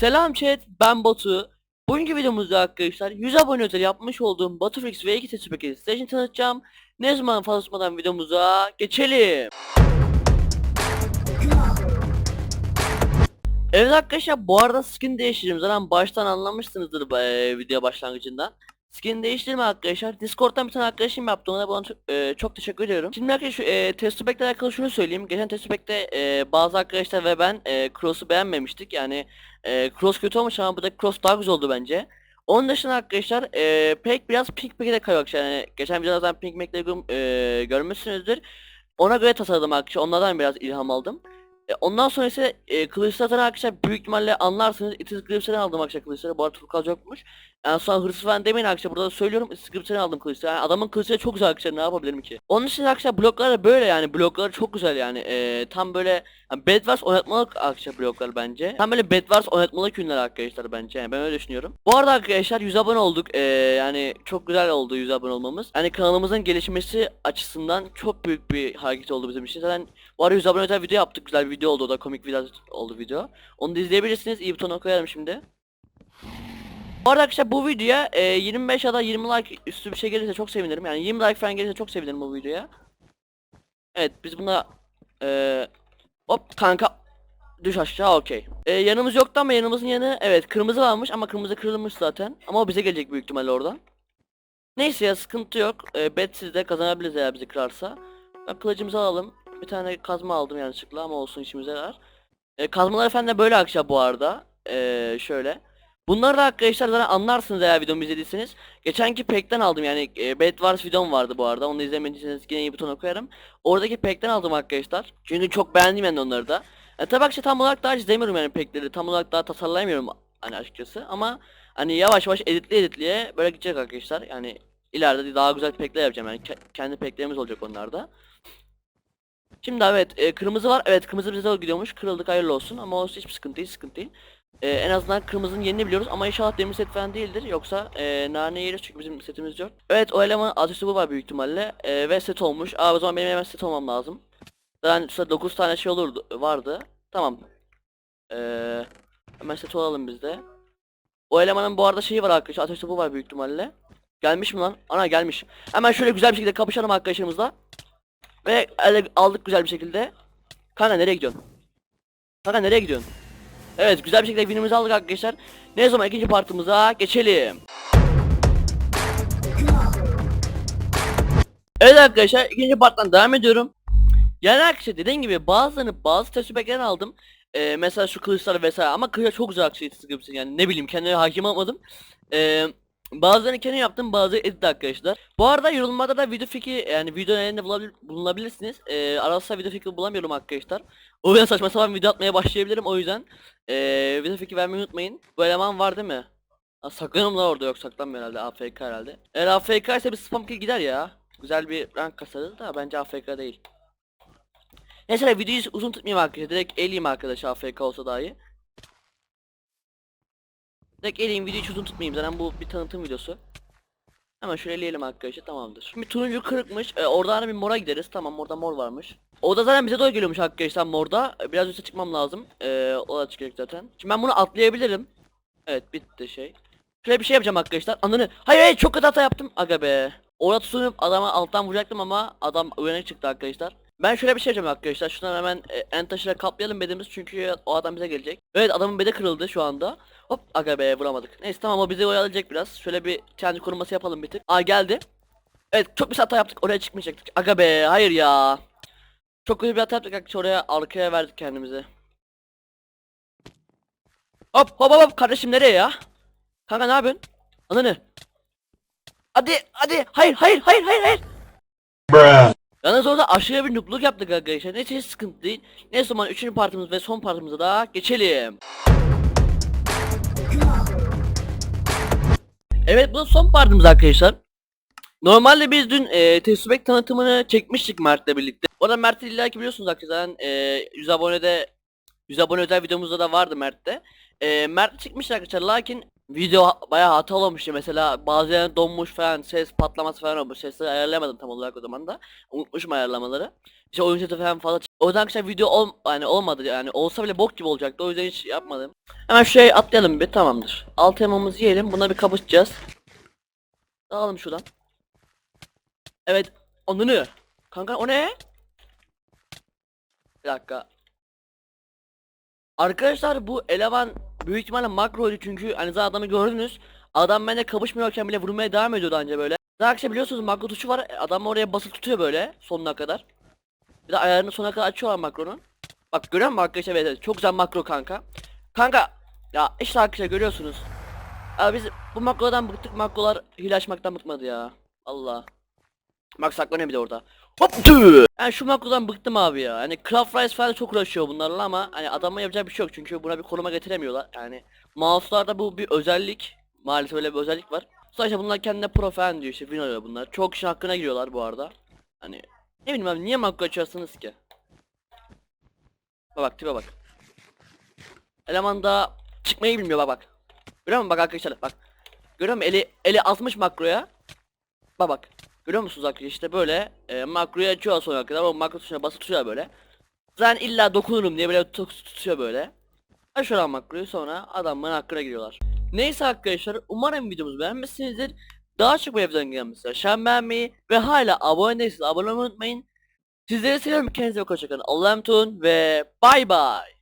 Selam chat, ben Batu. Bugünkü videomuzda arkadaşlar 100 abone özel yapmış olduğum Batufix V2 test paketi size için tanıtacağım. Ne zaman fazla videomuza geçelim. Evet arkadaşlar bu arada skin değiştirdim zaten baştan anlamışsınızdır eee, video başlangıcından. Skin değiştirme arkadaşlar. Discord'dan bir tane arkadaşım yaptı ona bana çok, eee, çok teşekkür ediyorum. Şimdi arkadaşlar e, test pack'le alakalı şunu söyleyeyim. Geçen test pack'te eee, bazı arkadaşlar ve ben eee Cross'u beğenmemiştik. Yani eee, Cross kötü olmuş ama burada Cross daha güzel oldu bence. Onun dışında arkadaşlar eee pek biraz Pink Pack'e de kayıyor. Yani geçen videoda zaten Pink Pack'leri gör- eee, görmüşsünüzdür. Ona göre tasarladım arkadaşlar. Onlardan biraz ilham aldım. E, ondan sonra ise e, kılıçlardan arkadaşlar büyük ihtimalle anlarsınız. Itiz Grips'ten aldım arkadaşlar kılıçları. Bu arada Turkal yokmuş. Yani sonra hırsız falan demeyin arkadaşlar. Burada da söylüyorum. Itiz Grips'ten aldım kılıçları. Yani adamın kılıçları çok güzel arkadaşlar. Ne yapabilirim ki? Onun için arkadaşlar bloklar da böyle yani. Blokları çok güzel yani. E, tam böyle yani Bedwars oynatmalık arkadaşlar bloklar bence. Tam böyle Bedwars oynatmalık ürünler arkadaşlar bence. Yani ben öyle düşünüyorum. Bu arada arkadaşlar 100 abone olduk. E, yani çok güzel oldu 100 abone olmamız. Yani kanalımızın gelişmesi açısından çok büyük bir hareket oldu bizim için. Zaten arada 100 abone video yaptık. Güzel bir video oldu. O da komik video oldu video. Onu da izleyebilirsiniz. İyi butona koyarım şimdi. Bu arada arkadaşlar bu videoya e, 25 ya da 20 like üstü bir şey gelirse çok sevinirim. Yani 20 like falan gelirse çok sevinirim bu videoya. Evet biz buna e, hop kanka düş aşağı okey. E, yanımız yoktu ama yanımızın yanı evet kırmızı varmış ama kırmızı kırılmış zaten. Ama o bize gelecek büyük ihtimalle oradan. Neyse ya sıkıntı yok. E, bet sizde kazanabiliriz eğer bizi kırarsa. Ben kılıcımızı alalım. Bir tane kazma aldım yanlışlıkla ama olsun işimize yarar. E, kazmalar efendim böyle arkadaşlar bu arada. E, şöyle. Bunları da arkadaşlar zaten anlarsınız eğer videomu izlediyseniz. Geçenki pack'ten aldım yani e, Bed Wars videom vardı bu arada. Onu izlemediyseniz yine iyi butona koyarım. Oradaki pack'ten aldım arkadaşlar. Çünkü çok beğendim yani onları da. E, tabi arkadaşlar tam olarak daha izlemiyorum yani pack'leri. Tam olarak daha tasarlayamıyorum hani açıkçası. Ama hani yavaş yavaş editli editliye böyle gidecek arkadaşlar. Yani ileride daha güzel pack'ler yapacağım yani ke- kendi pack'lerimiz olacak onlarda. Şimdi evet e, kırmızı var. Evet kırmızı bize doğru gidiyormuş. Kırıldık hayırlı olsun ama o hiçbir sıkıntı değil, sıkıntı değil. E, en azından kırmızının yerini biliyoruz ama inşallah demir set falan değildir. Yoksa e, nane yeriz çünkü bizim setimiz yok. Evet o elemanın ateşi bu var büyük ihtimalle. E, ve set olmuş. Aa o zaman benim hemen set olmam lazım. Zaten şurada 9 tane şey olurdu vardı. Tamam. E, hemen set olalım biz de. O elemanın bu arada şeyi var arkadaşlar. Ateş topu var büyük ihtimalle. Gelmiş mi lan? Ana gelmiş. Hemen şöyle güzel bir şekilde kapışalım arkadaşlarımızla. Ve ele aldık güzel bir şekilde. Kanka nereye gidiyorsun? Kanka nereye gidiyorsun? Evet güzel bir şekilde winimizi aldık arkadaşlar. Ne zaman ikinci partımıza geçelim. Evet arkadaşlar ikinci parttan devam ediyorum. Yani arkadaşlar dediğim gibi bazılarını bazı tecrübelerden aldım. Ee, mesela şu kılıçlar vesaire ama kılıçlar çok güzel arkadaşlar sıkıntı yani ne bileyim kendime hakim olmadım. Ee, bazılarını kendim yaptım bazıları edit arkadaşlar. Bu arada yorumlarda da video fikri yani video elinde bulabil bulunabilirsiniz. Ee, arasında video fikri bulamıyorum arkadaşlar. O yüzden saçma sapan video atmaya başlayabilirim o yüzden. Ee, video fikri vermeyi unutmayın. Bu eleman var değil mi? Ha, saklanıyorum lan orada yok saklanmıyor herhalde AFK herhalde. Eğer AFK ise bir spam kill gider ya. Güzel bir rank kasarız da bence AFK değil. Neyse videoyu uzun tutmayayım arkadaşlar. Direkt eleyim arkadaş AFK olsa dahi. Direkt eleyim videoyu hiç uzun tutmayayım zaten bu bir tanıtım videosu. Hemen şöyle eleyelim arkadaşlar tamamdır. Şimdi turuncu kırıkmış. Ee, oradan bir mora gideriz. Tamam orada mor varmış. O da zaten bize doğru geliyormuş arkadaşlar morda. Ee, Biraz üstte çıkmam lazım. Ee, o da çıkacak zaten. Şimdi ben bunu atlayabilirim. Evet bitti şey. Şöyle bir şey yapacağım arkadaşlar. Ananı. Hayır hayır çok kötü hata yaptım. Aga be. Orada tutunup adama alttan vuracaktım ama adam uyanık çıktı arkadaşlar. Ben şöyle bir şey yapacağım arkadaşlar. Şuradan hemen e, en taşıyla kaplayalım bedimiz çünkü o adam bize gelecek. Evet adamın bedi kırıldı şu anda. Hop aga be vuramadık. Neyse tamam o bizi oyalayacak biraz. Şöyle bir kendi koruması yapalım bir tık. Aa geldi. Evet çok bir hata yaptık oraya çıkmayacaktık. Aga be hayır ya. Çok kötü bir hata yaptık arkadaşlar oraya arkaya verdik kendimizi. Hop hop hop kardeşim nereye ya? Kanka ne yapıyorsun? Ananı. Hadi hadi hayır hayır hayır hayır hayır. Bruh. Yalnız orada aşırı bir nukluk yaptık arkadaşlar. Neyse hiç sıkıntı değil. Neyse zaman 3. partimiz ve son partimize daha geçelim. Evet bu son partimiz arkadaşlar. Normalde biz dün e, Tesubek tanıtımını çekmiştik Mert'le birlikte. Orada Mert'i illa ki biliyorsunuz arkadaşlar. E, 100 abonede 100 abone özel videomuzda da vardı Mert'te. E, Mert çıkmış arkadaşlar lakin video bayağı hatalı olmuş ya mesela bazı yerler donmuş falan ses patlaması falan olmuş. Sesleri ayarlayamadım tam olarak o zaman da. Unutmuşum ayarlamaları. İşte oyun sesi falan fazla o yüzden arkadaşlar video ol yani olmadı. Yani olsa bile bok gibi olacaktı. O yüzden hiç yapmadım. Hemen şuraya atlayalım bir. Tamamdır. Alt elmamızı yiyelim. Buna bir kapışacağız. Dağılalım şuradan. Evet. Onunu kanka o ne? Bir dakika. Arkadaşlar bu eleman büyük ihtimalle makroydu çünkü hani zaten adamı gördünüz. Adam bende kapışmıyorken bile vurmaya devam ediyordu anca böyle. Zaten arkadaşlar biliyorsunuz makro tuşu var. Adam oraya basılı tutuyor böyle sonuna kadar. Bir de ayarını sonuna kadar açıyorlar makronun. Bak görüyor musun arkadaşlar? Evet, çok güzel makro kanka. Kanka ya işte arkadaşlar görüyorsunuz. Abi biz bu makrodan bıktık makrolar hile açmaktan bıkmadı ya. Allah. Bak saklanıyor bir de orada. Hop tüh! Yani şu makrodan bıktım abi ya. Hani Craft Rice falan çok uğraşıyor bunlarla ama hani adama yapacak bir şey yok çünkü buna bir konuma getiremiyorlar. Yani mouse'larda bu bir özellik. Maalesef öyle bir özellik var. Sadece bunlar kendine pro falan diyor işte win alıyor bunlar. Çok kişi hakkına giriyorlar bu arada. Hani ne bileyim abi niye makro açıyorsunuz ki? Bak bak tipe bak. Eleman da çıkmayı bilmiyor bak bak. Görüyor musun bak arkadaşlar bak. Görüyor musun eli eli atmış makroya. Bak bak. Görüyor musunuz arkadaşlar işte böyle e, makroyu açıyor sonra kadar o makro tuşuna basıp tutuyor böyle. Zaten illa dokunurum diye böyle tut- tutuyor böyle. Açıyorlar makroyu sonra adamların hakkına giriyorlar. Neyse arkadaşlar umarım videomuzu beğenmişsinizdir. Daha çok bu evden gelmişler. Aşağı beğenmeyi ve hala abone değilseniz abone olmayı unutmayın. Sizleri seviyorum kendinize bakın. Allah'a emanet olun ve bay bay.